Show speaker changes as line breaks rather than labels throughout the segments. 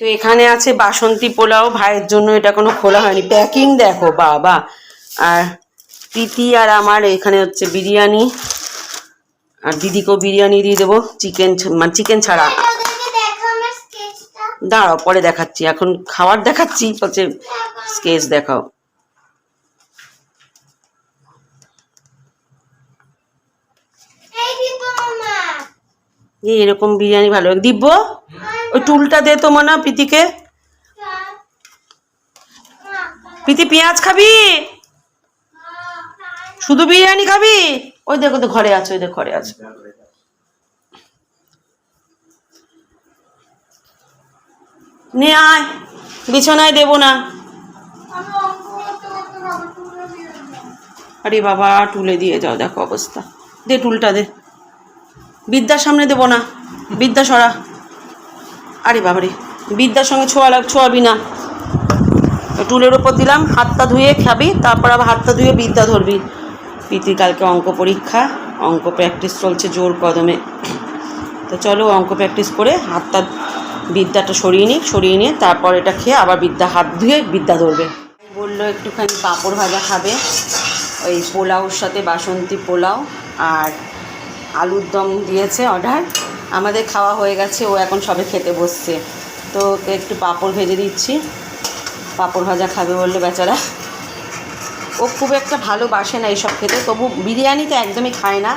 তো এখানে আছে বাসন্তী পোলাও ভাইয়ের জন্য এটা কোনো খোলা হয়নি। প্যাকিং দেখো বাবা। আর প্রীতি আর আমার এখানে হচ্ছে বিরিয়ানি। আর দিদিকেও বিরিয়ানি দিয়ে দেবো। চিকেন মানে চিকেন ছাড়া। দাঁড়াও পরে দেখাচ্ছি। এখন খাবার দেখাচ্ছি বলছে স্কেচ দেখাও। এরকম বিরিয়ানি ভালো। দিব্য? ওই টুলটা দে তো মনে প্রীতিকে। প্রীতি, পেঁয়াজ খাবি? শুধু বিরিয়ানি খাবি? ওই দেখো তো ঘরে আছে, ওই দেখ, ঘরে আছে। নে, আয়। বিছানায় দেবো না। আরে বাবা, টুলে দিয়ে যাও, দেখো অবস্থা। দে, টুলটা দে। বিদ্যার সামনে দেবো না। বিদ্যা, সরা। আরে বাবারে, বিদ্যার সঙ্গে ছোঁয়া লাগ ছোঁয়াবি না। টুলের ওপর দিলাম, হাতটা ধুয়ে খাবি, তারপর আবার হাতটা ধুয়ে বিদ্যা ধরবি। প্রীতি কালকে অঙ্ক পরীক্ষা, অঙ্ক প্র্যাকটিস চলছে জোর কদমে। তো চলো অঙ্ক প্র্যাকটিস করে হাতটা, বিদ্যাটা সরিয়ে নিই, সরিয়ে নিয়ে তারপর এটা খেয়ে আবার বিদ্যা হাত ধুয়ে বিদ্যা ধরবে। বলল একটুখানি পাঁপড় ভাজা খাবে, ওই পোলাওর সাথে বাসন্তী পোলাও আর আলুর দম দিয়েছে অর্ডার। আমাদের খাওয়া হয়ে গেছে, ও এখন সবে খেতে বসছে। তো ওকে একটু পাঁপড় ভেজে দিচ্ছি। পাঁপড় ভাজা খাবে বলল বেচারা। ও খুব একটা ভালোবাসে না এইসব খেতে, তবু বিরিয়ানি তো একদমই খায় না।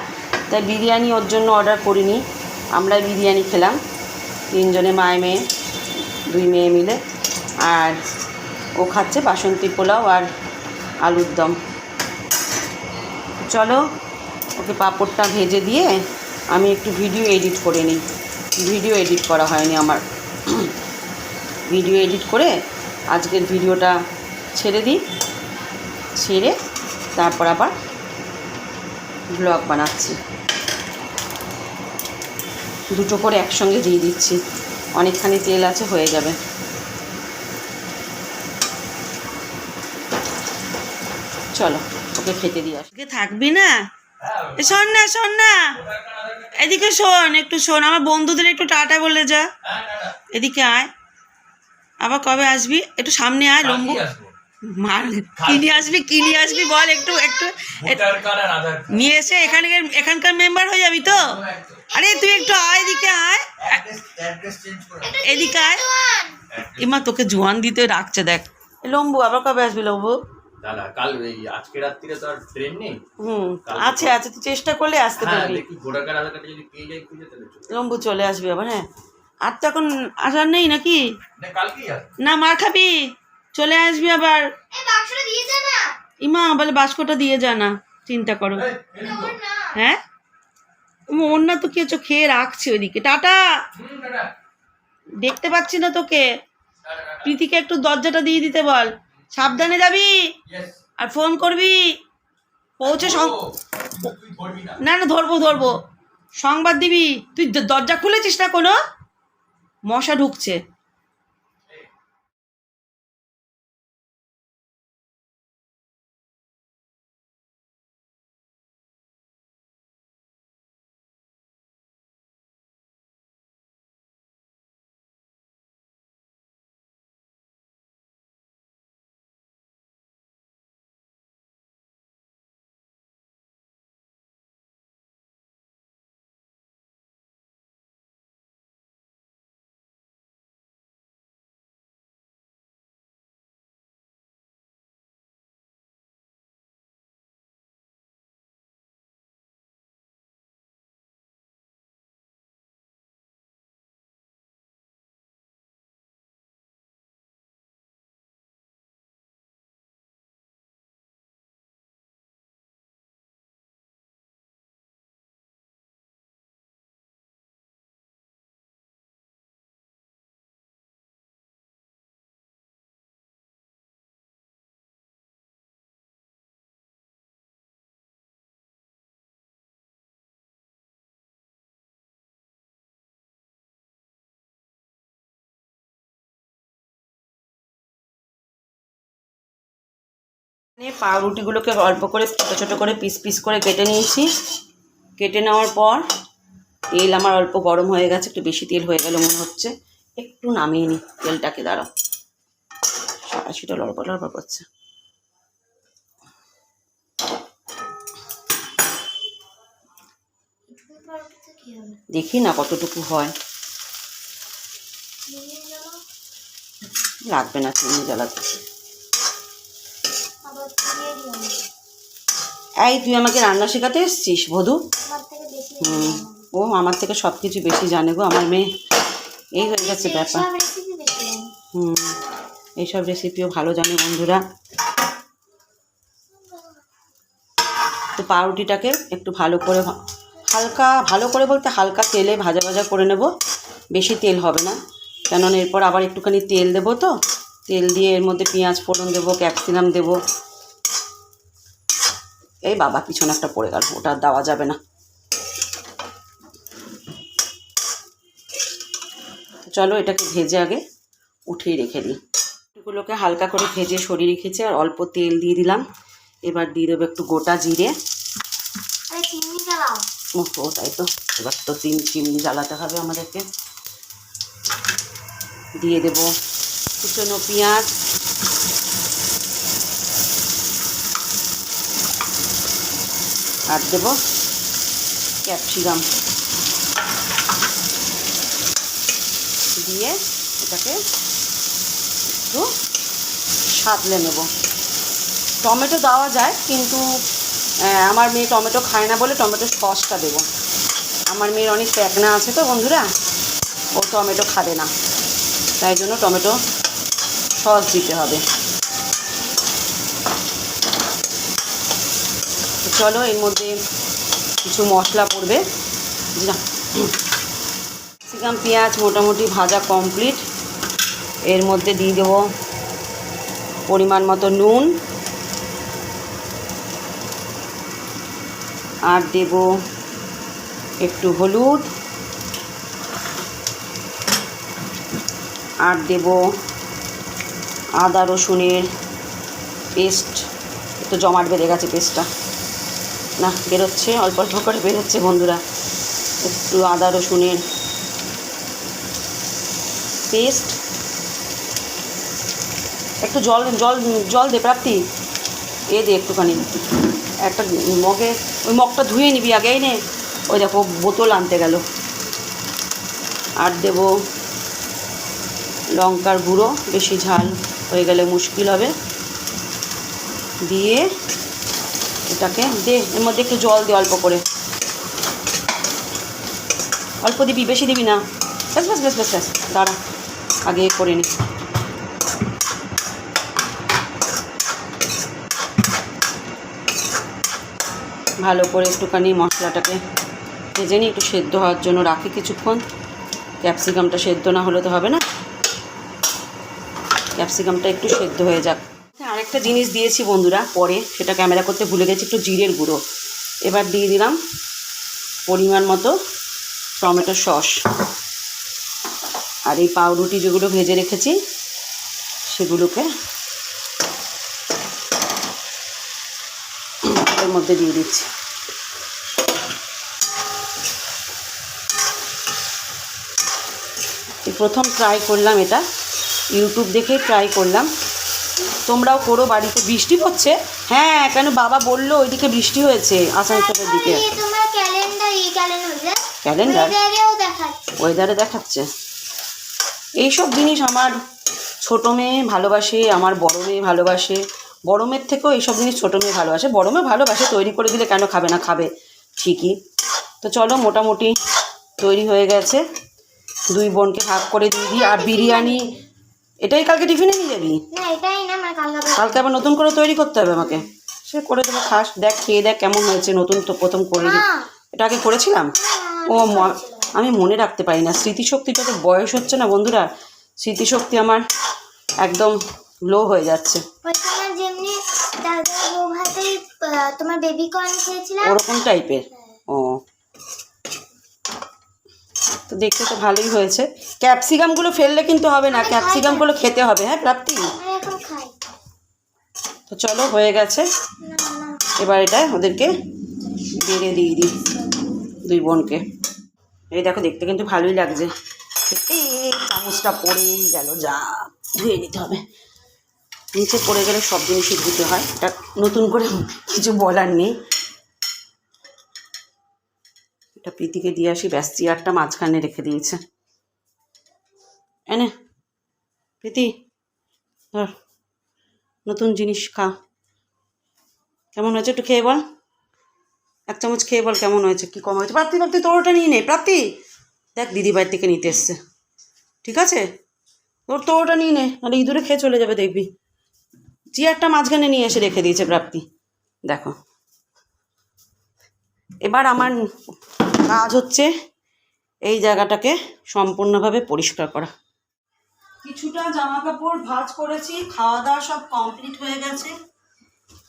তাই বিরিয়ানি ওর জন্য অর্ডার করিনি। আমরা বিরিয়ানি খেলাম। তিনজনে মায়ে মেয়ে, দুই মেয়ে মিলে। আর ও খাচ্ছে বাসন্তী পোলাও আর আলুর দম। চলো, ওকে পাঁপড়টা ভেজে দিয়ে আমি একটু ভিডিও এডিট করে নিই। ভিডিও এডিট করা হয়নি আমার। ভিডিও এডিট করে আজকের ভিডিওটা ছেড়ে দিই। ছেড়ে তারপর আবার ব্লগ বানাচ্ছি। দুটো করে একসঙ্গে দিয়ে দিচ্ছি। অনেকখানি তেল আছে, হয়ে যাবে। চলো, ওকে খেতে দিয়ে আসি। থাকবি না? শোন না শোন না। এদিকে শোন একটু শোন আমার বন্ধুদের একটু টাটা বলে যা। এদিকে আয়। আবার কবে আসবি? একটু সামনে আয় লম্বু। মার আসবি আসবি বল একটু একটু। নিয়ে এসে এখানে এখানকার মেম্বার হয়ে যাবি তো? আরে তুই একটু আয় এদিকে আয়। এদিকে আয়। এমা তোকে জোয়ান দিতে রাখছে দেখ। লম্বু আবার কবে আসবি লম্বু?
দাদা কাল এই আজকে রাত্রিরে তো আর ট্রেন নেই।
হুম আছে আছে তুই চেষ্টা করলে আসতে
হ্যাঁ
পারবি।
দেখি আধার কার্ড যদি পেয়ে যাই খুঁজে তাহলে
লম্বু চলে আসবি আবার হ্যাঁ। আর তো এখন আসার নেই নাকি?
না কালকেই
না মার খাবি। চলে আসবি আবার।
এই বাক্সটা দিয়ে দে না।
ইমা বলে বাস্কটা দিয়ে যা না চিন্তা করো।
এটা ওর না।
হ্যাঁ? অন্য তো কি হচ্ছে খেয়ে রাখছি ওইদিকে। টাটা। দেখতে পাচ্ছি না তোকে। প্রীতিকে একটু দরজাটা দিয়ে দিতে বল। সাবধানে যাবি? আর ফোন করবি? পৌঁছে সং-
না।
না ধরবো ধরবো। সংবাদ দিবি? তুই দরজা খুলেছিস না কোনো? মশা ঢুকছে। এখানে পাউরুটিগুলোকে অল্প করে ছোটো ছোটো করে পিস পিস করে কেটে নিয়েছি। কেটে নেওয়ার পর তেল আমার অল্প গরম হয়ে গেছে, একটু বেশি তেল হয়ে গেল মনে হচ্ছে। একটু নামিয়ে নিই তেলটাকে, দাঁড়াও। সারাশিটা লড়পড় লড়পড় করছে। দেখি না কতটুকু হয়। লাগবে না, চিনি জ্বালাতে। এই তুই আমাকে রান্না শেখাতে এসছিস বধু? হুম। ও আমার থেকে সব কিছু বেশি জানে গো আমার মেয়ে। এই হয়ে গেছে ব্যাপার। হুম এইসব রেসিপিও ভালো জানে বন্ধুরা। তো পাউরুটিটাকে একটু ভালো করে হালকা ভালো করে বলতে হালকা তেলে ভাজা ভাজা করে নেব। বেশি তেল হবে না। কেননা এরপর আবার একটুখানি তেল দেবো তো। তেল দিয়ে এর মধ্যে পেঁয়াজ ফোড়ন দেবো ক্যাপসিকাম দেবো। এই বাবা পিছনে একটা পড়ে গেল ওটা আর দেওয়া যাবে না। চলো এটাকে ভেজে আগে উঠিয়ে রেখে দিই। এগুলোকে হালকা করে ভেজে সরিয়ে রেখেছি আর অল্প তেল দিয়ে দিলাম। এবার দিয়ে দেবো একটু গোটা জিরে। ও, তাই তো। এবার তো তিন চিমনি জ্বালাতে হবে আমাদেরকে। দিয়ে দেবো কুচনো পেঁয়াজ আর দেবো ক্যাপসিকাম। দিয়ে এটাকে একটু সাতলে নেব। টমেটো দেওয়া যায়, কিন্তু আমার মেয়ে টমেটো খায় না বলে টমেটো সসটা দেবো। আমার মেয়ের অনেক প্যাকনা আছে তো বন্ধুরা, ও টমেটো খাবে না। তাই জন্য টমেটো সস দিতে হবে। চলো, এর মধ্যে কিছু মশলা পড়বে। ক্যাপসিকাম পেঁয়াজ মোটামুটি ভাজা কমপ্লিট এর মধ্যে দিয়ে দেবো পরিমাণ মতো নুন। আর দেব একটু হলুদ। আর দেব আদা রসুনের পেস্ট একটু জমাট বেড়ে গেছে পেস্টটা না, বেরোচ্ছে, অল্প অল্প করে বেরোচ্ছে বন্ধুরা। একটু আদা, রসুনের পেস্ট একটু জল জল জল দে প্রাপ্তি। এ দে একটুখানি। একটা মগে, ওই মগটা ধুয়ে নিবি আগে, এই নে। ওই দেখো, বোতল আনতে গেল। আর দেব লঙ্কার গুঁড়ো, বেশি ঝাল হয়ে গেলে মুশকিল হবে। দিয়ে এটাকে। দে, এর মধ্যে একটু জল দে অল্প করে। অল্প দিবি, বেশি দিবি না। ব্যাস ব্যাস ব্যাস ব্যাস ব্যাস। দাঁড়া, আগে করে নি। ভালো করে একটুখানি মশলাটাকে ভেজে নিই একটু সেদ্ধ হওয়ার জন্য রাখি কিছুক্ষণ। ক্যাপসিকামটা সেদ্ধ না হলে তো হবে না। ক্যাপসিকামটা একটু সেদ্ধ হয়ে যাক। আরেকটা জিনিস দিয়েছি বন্ধুরা, পরে সেটা ক্যামেরা করতে ভুলে গেছি, একটু জিরের গুঁড়ো। এবার দিয়ে দিলাম পরিমাণ মতো টমেটো সস। আর এই পাউরুটি যেগুলো ভেজে রেখেছি, সেগুলোকে এর মধ্যে দিয়ে দিচ্ছি। প্রথম ট্রাই করলাম এটা, ইউটিউব দেখে ট্রাই করলাম। তোমরাও করো বাড়িতে বৃষ্টি পড়ছে। হ্যাঁ কেন বাবা বলল ওইদিকে বৃষ্টি হয়েছে আসানসোলের দিকে।
ক্যালেন্ডার
ওয়েদারে দেখাচ্ছে। এইসব জিনিস আমার ছোটো মেয়ে ভালোবাসে আমার বড় মেয়ে ভালোবাসে। বড় মেয়ের থেকেও এইসব জিনিস ছোটো মেয়ে ভালোবাসে। বড় মেয়ে ভালোবাসে তৈরি করে দিলে কেন খাবে না? খাবে। ঠিকই। তো চলো মোটামুটি তৈরি হয়ে গেছে। দুই বোনকে ভাগ করে দিয়ে দিই। আর বিরিয়ানি এটাই কালকে টিফিনে নিয়ে যাবি?
না এটাই না আমার কালকে আবার-
কালকে আবার নতুন করে তৈরি করতে হবে আমাকে। সে করে দেবো খাস দেখ খেয়ে দেখ কেমন হয়েছে নতুন তো প্রথম করে এটা আগে করেছিলাম? ও আমি মনে রাখতে পারি না। স্মৃতিশক্তিটা তো বয়স হচ্ছে না বন্ধুরা। স্মৃতিশক্তি আমার একদম লো হয়ে যাচ্ছে।
তোমার বেবি কর্ন খেয়েছিলাম।
ওরকম টাইপের ও। তো দেখতে তো ভালোই হয়েছে। ক্যাপসিকামগুলো ফেললে কিন্তু হবে না, ক্যাপসিকামগুলো খেতে হবে হ্যাঁ প্রাপ্তি? তো চলো, হয়ে গেছে। এবার এটা ওদেরকে বেড়ে দিয়ে দিই, দুই বোনকে। এই দেখো, দেখতে কিন্তু ভালোই লাগছে। চামচটা পড়েই গেল, যা, ধুয়ে নিতে হবে। নিচে পড়ে গেলে সব জিনিসই ধুতে হয়। এটা নতুন করে কিছু বলার নেই। এটা প্রীতিকে দিয়ে আসি, ব্যাস, চেয়ারটা মাঝখানে রেখে দিয়েছে। এনে, প্রীতি, ধর, নতুন জিনিস খা। কেমন হয়েছে একটু খেয়ে বল। এক চামচ খেয়ে বল কেমন হয়েছে, কি কম হয়েছে। প্রাপ্তি প্রাপ্তি, তোর ওটা নিয়ে নে, প্রাপ্তি। দেখ দিদি বাড়ি থেকে নিতে এসছে। ঠিক আছে? তোর তো ওটা নিয়ে নে, নাহলে ইঁদুরে খেয়ে চলে যাবে, দেখবি। চেয়ারটা মাঝখানে নিয়ে এসে রেখে দিয়েছে প্রাপ্তি। দেখো। এবার আমার কাজ হচ্ছে এই জায়গাটাকে সম্পূর্ণভাবে পরিষ্কার করা। কিছুটা জামা কাপড় ভাঁজ করেছি খাওয়া দাওয়া সব কমপ্লিট হয়ে গেছে।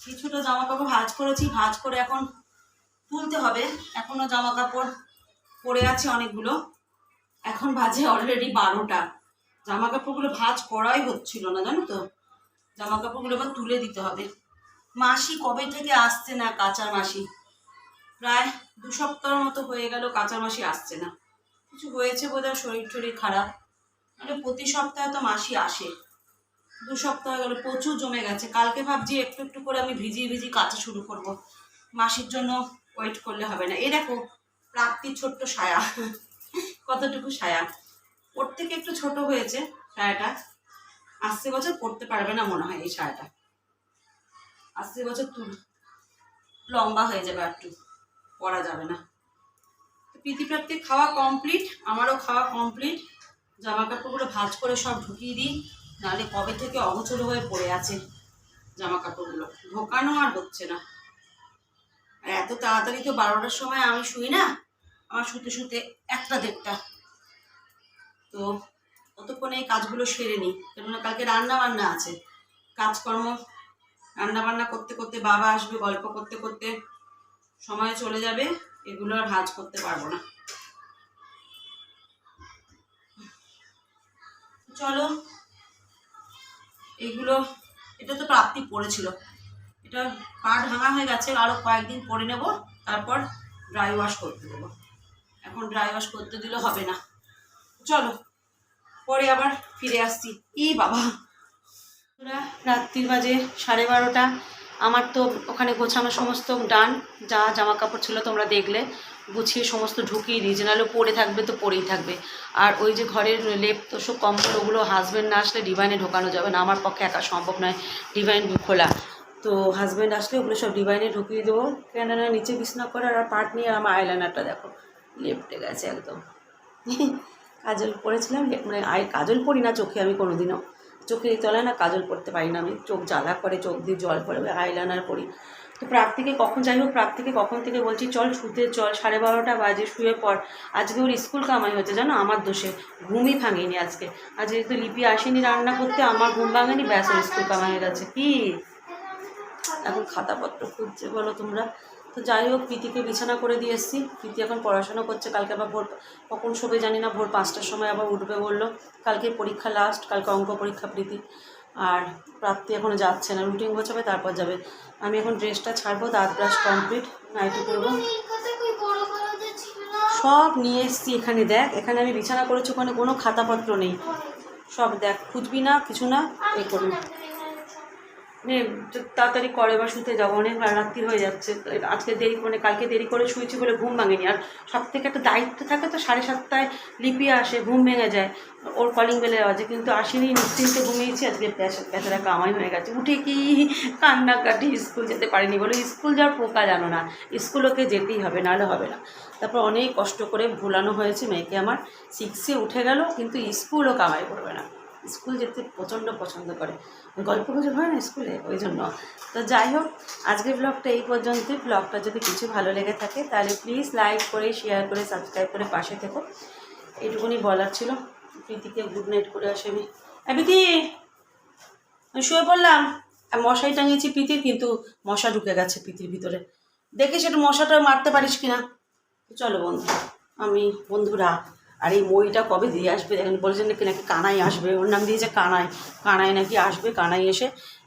কিছুটা জামা কাপড় ভাজ করেছি, ভাঁজ করে এখন তুলতে হবে। এখনও জামা কাপড় পরে আছে অনেকগুলো। এখন বাজে অলরেডি বারোটা। জামা কাপড়গুলো ভাঁজ করাই হচ্ছিল না, জানো তো? জামা কাপড়গুলো এবার তুলে দিতে হবে। মাসি কবে থেকে আসছে না কাঁচার মাসি? প্রায় দু সপ্তাহের মতো হয়ে গেল কাঁচা মাসি আসছে না। কিছু হয়েছে বোধহয় শরীর টরীর খারাপ। মানে প্রতি সপ্তাহে তো মাসি আসে। দু সপ্তাহ হয়ে গেল, প্রচুর জমে গেছে। কালকে ভাবছি একটু একটু করে আমি ভিজিয়ে ভিজিয়ে কাঁচা শুরু করব। মাসির জন্য ওয়েট করলে হবে না। এই দেখো, প্রাপ্তির ছোট্ট সায়া কতটুকু সায়া ওর থেকে একটু ছোট হয়েছে সায়াটা আসছে বছর পড়তে পারবে না মনে হয় এই সায়াটা আসছে বছর লম্বা হয়ে যাবে একটু। পরা যাবে না। তো প্রীতি খাওয়া কমপ্লিট আমারও খাওয়া কমপ্লিট জামা কাপড়গুলো ভাঁজ করে সব ঢুকিয়ে দিই, নাহলে কবে থেকে অগোচর হয়ে পড়ে আছে জামা কাপড়গুলো ঢোকানো আর হচ্ছে না। আর এত তাড়াতাড়ি তো বারোটার সময় আমি শুই না, আমার শুতে শুতে একটা দেড়টা। তো ততক্ষণে এই কাজগুলো সেরে নিই, কেননা কালকে রান্না বান্না আছে। কাজকর্ম রান্না বান্না করতে করতে বাবা আসবে, গল্প করতে করতে। সময় চলে যাবে, এগুলো আর ভাজ করতে পারব না। চলো, এগুলো, এটা তো প্রাপ্তি পড়েছিল। এটা পা ভাঙা হয়ে গেছে আরও কয়েকদিন পরে নেব, তারপর ড্রাই ওয়াশ করতে দেবো। এখন ড্রাই ওয়াশ করতে দিলে হবে না। চলো, পরে আবার ফিরে আসছি। ই বাবা! রাত্রির বাজে সাড়ে বারোটা। আমার তো ওখানে গোছানো সমস্ত ডান, যা জামা কাপড় ছিল তোমরা দেখলে। গুছিয়ে সমস্ত ঢুকিয়ে দিয়েছে, নাহলে পরে থাকবে তো পরেই থাকবে। আর ওই যে ঘরের লেপ তোষক কম্বল ওগুলো হাজব্যান্ড না আসলে ডিভাইনে ঢোকানো যাবে না। আমার পক্ষে একা সম্ভব নয় ডিভাইন খোলা। তো হাজব্যান্ড আসলে ওগুলো সব ডিভাইনে ঢুকিয়ে দেবো। কেননা নিচে বিছনা করে আর পার্ট নিয়ে আমার আইলাইনারটা দেখো, লেপটে গেছে একদম। কাজল পরেছিলাম মানে আই কাজল পরি না চোখে, আমি কোনোদিনও। চোখের তলায় না কাজল পড়তে পারি না। আমি চোখ জ্বালা করে, চোখ দিয়ে জল পড়ে আইলাইনার করি তো প্রাপ্তিকে কখন, যাই হোক প্রাপ্তিকে কখন থেকে বলছি, চল শুতে চল, সাড়ে বারোটা বাজে, শুয়ে পর আজকে ওর স্কুল কামাই হয়েছে জানো? আমার দোষে। ঘুমই ভাঙেনি আজকে। আজ যেহেতু লিপি আসেনি রান্না করতে, আমার ঘুম ভাঙেনি, ব্যাস ওর স্কুল কামাই হয়ে গেছে। কি? এখন খাতাপত্র খুঁজছে, বলো তোমরা। তো যাই হোক, প্রীতিকে বিছানা করে দিয়ে এসেছি। প্রীতি এখন পড়াশোনা করছে, কালকে আবার ভোর, কখন শোবে জানি না, ভোর পাঁচটার সময় আবার উঠবে বলল। কালকে পরীক্ষা লাস্ট কালকে অঙ্ক পরীক্ষা প্রীতি। আর প্রাপ্তি এখনও যাচ্ছে না রুটিন গোছাবে, তারপর যাবে। আমি এখন ড্রেসটা ছাড়বো, দাঁত ব্রাশ কমপ্লিট নাইটি করব। সব নিয়ে এসছি এখানে, দেখ। এখানে আমি বিছানা করেছি, ওখানে কোনো খাতাপত্র নেই। সব দেখ, খুঁজবি না, কিছু না, এ করবি। তাড়াতাড়ি করে বা শুতে যাব, অনেক রাত্রি হয়ে যাচ্ছে। আজকে দেরি মানে কালকে দেরি করে শুয়েছি বলে ঘুম ভাঙেনি। আর সব থেকে একটা দায়িত্ব থাকে তো সাড়ে সাতটায় লিপি আসে, ঘুম ভেঙে যায়। ওর কলিং বেলে আওয়াজে কিন্তু আসেনি, নিশ্চিন্তে ঘুমিয়েছি। আজকে প্যাসারা কামাই হয়ে গেছে। উঠে কি কান্নাকাটি স্কুল যেতে পারিনি বলে, স্কুল যাওয়ার পোকা জানো না। স্কুল ওকে যেতেই হবে, নাহলে হবে না। তারপর অনেক কষ্ট করে ভুলানো হয়েছে। মেয়েকে আমার সিক্সে উঠে গেল, কিন্তু স্কুলও কামাই করবে না। স্কুল যেতে প্রচণ্ড পছন্দ করে। গল্প গুজব হয় না স্কুলে? ওই জন্য। তো যাই হোক আজকের ব্লগটা এই পর্যন্তই। ব্লগটা যদি কিছু ভালো লেগে থাকে তাহলে প্লিজ লাইক করে শেয়ার করে সাবস্ক্রাইব করে পাশে থেকো। এইটুকুনি বলার ছিল। প্রীতিকে গুড নাইট করে আসে আমি এ, প্রীতি! শুয়ে পড়লাম। আর মশাই টাঙিয়েছি প্রীতির কিন্তু মশা ঢুকে গেছে প্রীতির ভিতরে। দেখে সেটা মশাটা মারতে পারিস কিনা? চলো বন্ধু আমি বন্ধুরা। আর এই মইটা কবে দিয়ে আসবে? দেখেন, বলেছেন নাকি নাকি কানাই আসবে। ওর নাম দিয়েছে কানাই। কানাই নাকি আসবে, কানাই এসে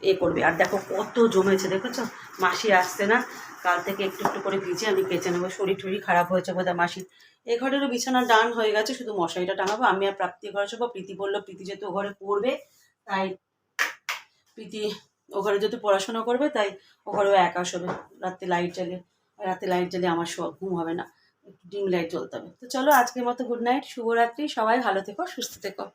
এ করবে। আর দেখো কত জমেছে, দেখেছ? মাসি আসছে না? কাল থেকে একটু একটু করে ভিজে আমি কেচে নেব। শরীর টরীর খারাপ হয়েছে বোধহয় মাসির এ ঘরেরও বিছানা ডান হয়ে গেছে, শুধু মশারিটা টাঙাবো। আমি আর প্রাপ্তি ঘরে শোবো প্রীতি বলল, প্রীতি যেহেতু ঘরে পড়বে, তাই প্রীতি ও ঘরে যেহেতু পড়াশোনা করবে, তাই ও ঘরেও একা শোবে। রাত্রে লাইট জ্বালিয়ে, রাতে লাইট জ্বালিয়ে আমার ঘুম হবে না। ডিম লাইট জ্বলতে হবে। তো চলো আজকের মতো গুড নাইট শুভরাত্রি, সবাই ভালো থেকো, সুস্থ থেকো।